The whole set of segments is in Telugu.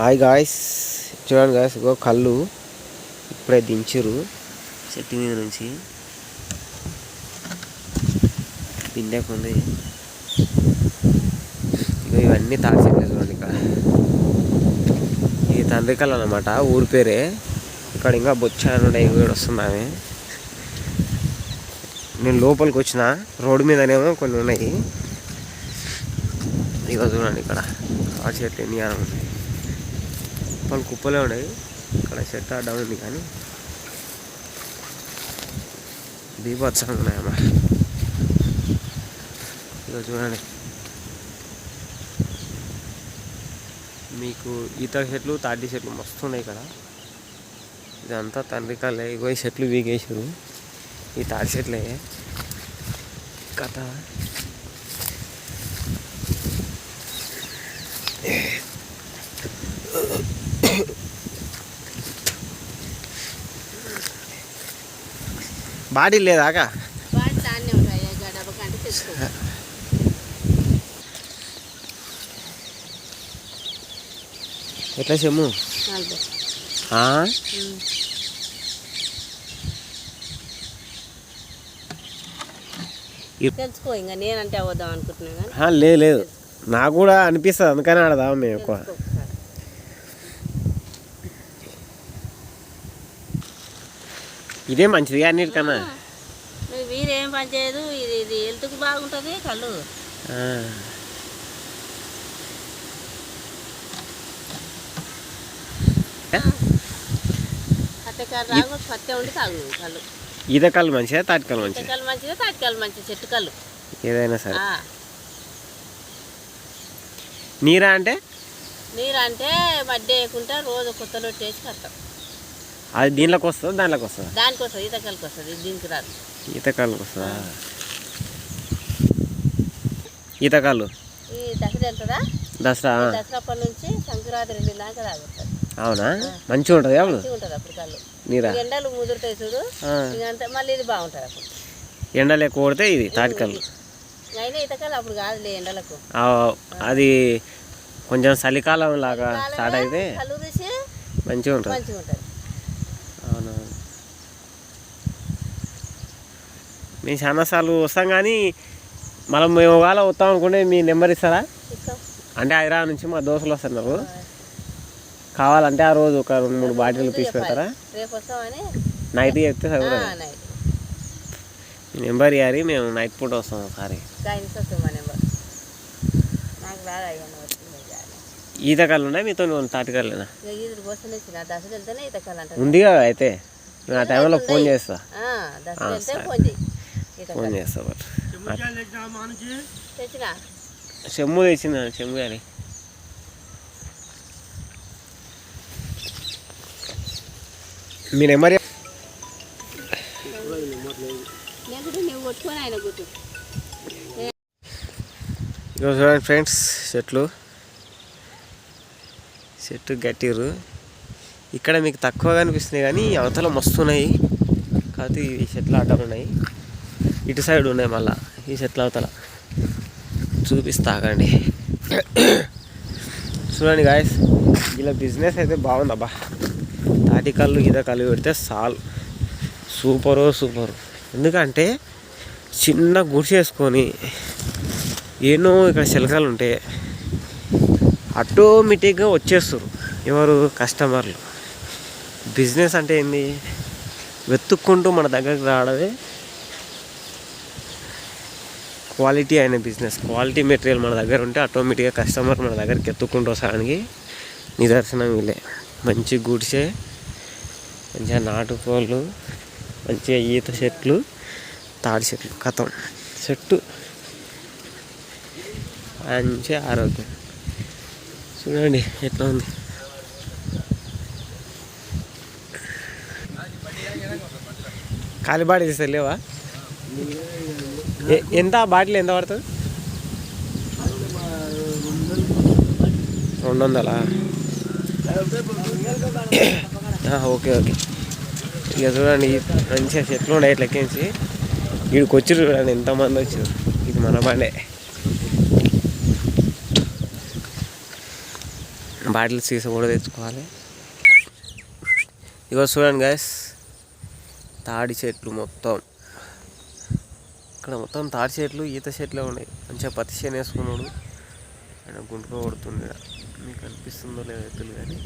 హాయ్ గాయస్ చూడండి గాయస్ ఇగో కళ్ళు ఇప్పుడే దించిరు చెట్టు మీద నుంచి. పిండేకుంది ఇక ఇవన్నీ చెట్లు చూడండి ఇక్కడ. ఇది తండ్రికల్ అనమాట ఊరి పేరే. ఇక్కడ ఇంకా బొచ్చాను ఇవి కూడా వస్తున్నాయి నేను లోపలికి వచ్చిన రోడ్డు మీదనేమో కొన్ని ఉన్నాయి. ఇక చూడండి ఇక్కడ. ఆ చెట్లు ఎన్ని ఉన్నాయి. వాళ్ళు కుప్పలే ఉన్నాయి. ఇక్కడ చెట్టు అడ్డం ఉంది కానీ. దీపోత్సవం ఉన్నాయమ్మా ఇక చూడండి. మీకు ఈత చెట్లు తాటి చెట్లు మస్తు ఉన్నాయి ఇక్కడ. ఇదంతా తండ్రి కళ్ళే. ఇగో ఈ చెట్లు వీగేసారు ఈ తాటి చెట్లే కథ. బాడీ లేదాకా తెచ్చుకో. ఎట్లా చెమ్ము? తెలుసుకో ఇంకా నేనంటే అవద్దాం అనుకుంటున్నాను లేదు లేదు. నాకు కూడా అనిపిస్తుంది అందుకని ఆడదాం మేము ఎక్కువ తెలుసుకో ఒకసారి. ఇదే మంచిది అన్నిటికన్నా నువ్వు వీరేం పని చేయదు. ఇది ఇది హెల్త్కి బాగుంటుంది కళ్ళు. తాగు కళ్ళు. కళ్ళు మంచిదా తాటి కళ్ళు మంచిదా? మంచిది తాటికాలు మంచిది చెట్టు కళ్ళు. ఏదైనా సరే. నీరా అంటే? నీరు అంటే మడ్డి వేయకుండా రోజు కొత్త రొట్టె వేసి కడతాం. అది దీనిలోకి వస్తుందా? దానిలోకి వస్తుందా? దానికి వస్తుంది ఈతకాలకి వస్తుంది దీనికి రాదు. ఈత కళ్ళకి వస్తుందా ఈత కళ్ళు ఈ దసరా వెళ్తుందా? దసరా దసరా అప్పటి నుంచి సంక్రాంతి రెండు దాకా తాగుతుంది అవునా? మంచిగా ఉంటుంది అప్పుడు? మంచిగా ఉంటుంది అప్పుడు కళ్ళు. నీరా? ఎండలు ముదురుతాయి చూడు. ఆ. ఇంకంతా మళ్ళీ ఇది బాగుంటుంది అప్పుడు. ఎండలు ఎక్కువ కొడితే ఇది తాటి కళ్ళు అయినా ఈతకాలు అప్పుడు కాదులే ఎండలకు. అది కొంచెం చలికాలం లాగా స్టార్ట్ అయితే కళ్ళు తీసి మంచిగా ఉంటుంది మంచిగా ఉంటుంది మేము చాలాసార్లు వస్తాం కానీ మనం మేము ఒకవేళ వస్తాం అనుకుంటే మీ నెంబర్ ఇస్తారా? ఇస్తాం. అంటే హైదరాబాద్ నుంచి మా దోస్తులు వస్తున్నారు కావాలంటే ఆ రోజు ఒక రెండు మూడు బాటిల్ తీసి పెడతారా? రేపు వస్తామని నైట్ చెప్తే మీ నెంబర్ ఇవ్వాలి మేము నైట్ పూట వస్తాం ఒకసారి. ఈత కళ్ళు ఉన్నాయి మీతో ఈతకాలు అంటారు. ఉంది కదా అయితే. నేను ఆ టైంలో ఫోన్ చేస్తా. ఫోన్ చేస్తా చెమ్ము తెచ్చింది చెమ్ము కానీ మీ నెంబర్ చూడండి ఫ్రెండ్స్ చెట్లు చెట్టు గట్టిరు ఇక్కడ మీకు తక్కువ కనిపిస్తున్నాయి కానీ అవతల మస్తు ఉన్నాయి. కాకపోతే ఈ చెట్లు అడ్డం ఉన్నాయి. ఇటు సైడ్ ఉన్నాయి మళ్ళా. ఈ చెట్ల అవతల. చూపిస్తాకండి చూడండి గాయస్ ఇలా బిజినెస్ అయితే బాగుందబ్బా తాటి కళ్ళు ఈత కళ్ళు పెడితే సాల్ సూపరు సూపరు ఎందుకంటే చిన్న గుడిసె వేసుకొని ఎన్నో ఇక్కడ చిలకలు ఉంటాయి ఆటోమేటిక్గా వచ్చేస్తారు ఎవరు కస్టమర్లు. బిజినెస్ అంటే ఏంది? వెతుక్కుంటూ మన దగ్గరికి రావడమే క్వాలిటీ అయిన బిజినెస్. క్వాలిటీ మెటీరియల్ మన దగ్గర ఉంటే ఆటోమేటిక్గా కస్టమర్ మన దగ్గరికి ఎత్తుకుంటూ వస్తానికి నిదర్శనం వీళ్ళే మంచి గుడిసే మంచిగా నాటుకోళ్ళు మంచిగా ఈత చెట్లు తాడి చెట్లు కథం. చెట్టు. మంచి ఆరోగ్యం. చూడండి ఎట్లా ఉంది. ఖాళీ బాటిల్ లేవా? ఎంత బాటిల్ ఎంత పడుతుంది? రెండు వందలా? Okay okay. ఇక చూడండి మంచిగా చెట్లు ఉన్నాయి ఇట్లా ఎక్కించి. వీడికి వచ్చి చూడండి ఎంతమంది వచ్చారు ఇది మన బండే. బాటిల్ సీసా కూడా తెచ్చుకోవాలి. ఇక చూడండి గాయస్ తాడి చెట్లు మొత్తం. ఇక్కడ మొత్తం తాడి చెట్లు ఈత చెట్లే ఉన్నాయి. మంచిగా పత్తి చేను వేసుకున్నాడు. ఆయన గుంటుగా కొడుతుంది మీకు అనిపిస్తుందో లేదో ఎత్తులు కానీ.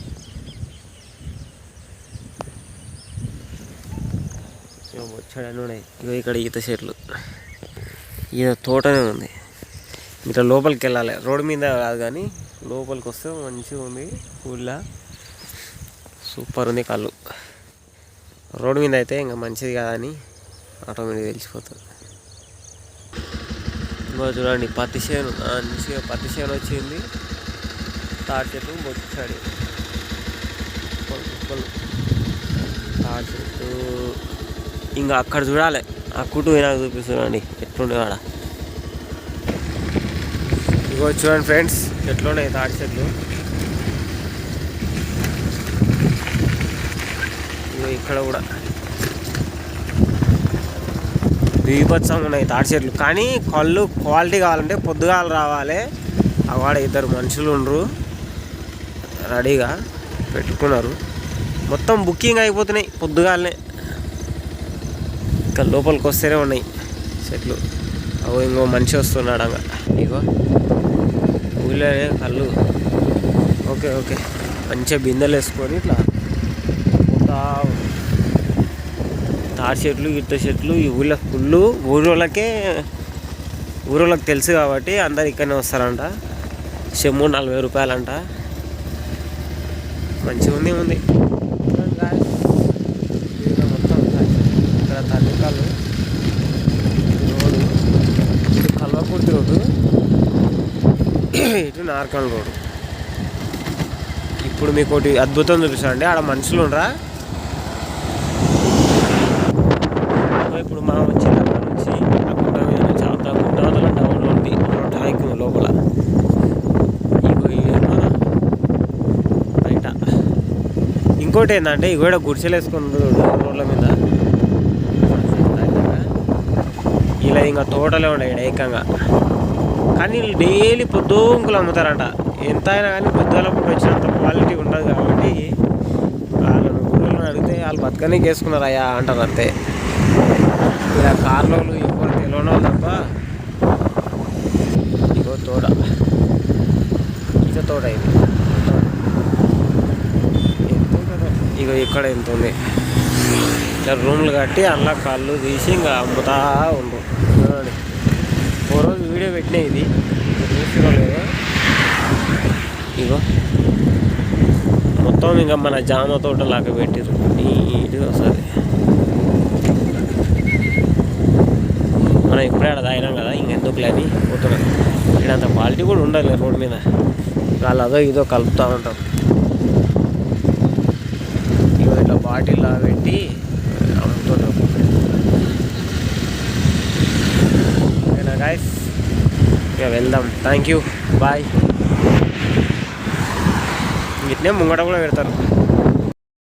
వచ్చాడని ఉన్నాయి ఇగో ఇక్కడ ఈత చెట్లు. ఈత తోటనే ఉంది. ఇట్లా లోపలికి వెళ్ళాలి. రోడ్డు మీద కాదు కానీ లోపలికి వస్తే మంచిగా ఉంది. ఊళ్ళో సూపర్ ఉంది కళ్ళు. రోడ్డు మీద అయితే ఇంకా మంచిది కాదని ఆటోమేటిక్ తెలిసిపోతుంది. ఇంకో చూడండి. పత్తి చేను మంచిగా పత్తి చేను వచ్చింది. తాటి చెట్టు బొచ్చాడు తాటి చెట్టు ఇంకా అక్కడ చూడాలి. ఆ కుటుంబ నాకు చూపిస్తున్నాండి ఎట్లుండే ఆడ. ఇగో చూడండి ఫ్రెండ్స్ ఎట్లున్నాయి తాటి చెట్లు ఇగో ఇక్కడ కూడా. బీభత్సం ఉన్నాయి తాటి చెట్లు. కానీ కళ్ళు క్వాలిటీ కావాలంటే పొద్దుగాల రావాలి. అవాడ ఇద్దరు మనుషులు ఉండరు. రెడీగా పెట్టుకున్నారు. మొత్తం బుకింగ్ అయిపోతున్నాయి పొద్దుగాలనే. ఇంకా లోపలికి వస్తేనే ఉన్నాయి చెట్లు. అవు ఇంకో మనిషి వస్తున్నాడు అంగ ఇగో ఊళ్ళోనే కళ్ళు. Okay okay. మంచిగా బిందెలు వేసుకొని ఇట్లా పోతా ఆ చెట్లు ఇట్ట చెట్లు ఈ ఊళ్ళో ఫుల్ ఊరోళ్ళకే ఊరోళ్ళకి తెలుసు కాబట్టి అందరు ఇక్కడనే వస్తారంట. చెమ్ము నలభై రూపాయలంట. మంచిగా ఉంది ఉంది మొత్తం ఇక్కడ తల్లికాలు రోడ్డు ఇటు కల్వకుర్తి రోడ్డు ఇటు నార్కల్ రోడ్డు ఇప్పుడు మీకు ఒకటి అద్భుతం చూపిస్తానండి. ఆడ మనుషులు ఉండరా ఇదిగో ఇప్పుడు మనం వచ్చిన నుంచి అక్కడ చాలా మీద డౌన్ ఉంది. ట్యాంక్ లోపల. ఇగో బయట. ఇంకోటి ఏంటంటే ఇవి కూడా గుడిసెలు వేసుకుని రోడ్ల మీద. ఇలా ఇంకా తోటలే ఉన్నాయి ఏకంగా. కానీ వీళ్ళు డైలీ పొద్దుంకులు అమ్ముతారంట. ఎంత అయినా కానీ పొద్దుగాల పూట వచ్చినంత క్వాలిటీ ఉండదు కాబట్టి వాళ్ళను ఊళ్ళో అడిగితే వాళ్ళు బతకనే వేసుకున్నారు అయ్యా అంటారు అంతే. ఇలా కార్లో ఎక్కువ తెలియనో తప్ప ఇగో తోట ఇక తోట ఇది. ఇగో ఇక్కడ ఎంత ఉంది? ఇట్లా రూమ్లు కట్టి అందులో కళ్ళు తీసి ఇంకా అమ్ముతా ఉండు. చూడండి. ఓ రోజు వీడియో పెట్టినా ఇది. చూసిరో లేదో ఇగో. మొత్తం ఇంకా మన జామ తోట లాగా పెట్టిరు నీట్గా వస్తుంది. మనం ఇప్పుడే ఆడ తాగినాం కదా ఇంకెందుకులే అని పోతున్నాం. ఇక్కడ అంత క్వాలిటీ కూడా ఉండాలి రోడ్ మీద. వాళ్ళు అదో ఇదో కలుపుతూ ఉంటాం. ఇగో ఇట్లా బాటిల్ పెట్టి అమ్ముతుంటాం ఓకేనా గాయస్ ఇక వెళ్దాం. థ్యాంక్ యూ బాయ్ ఇట్నే ముంగట కూడా పెడతారు.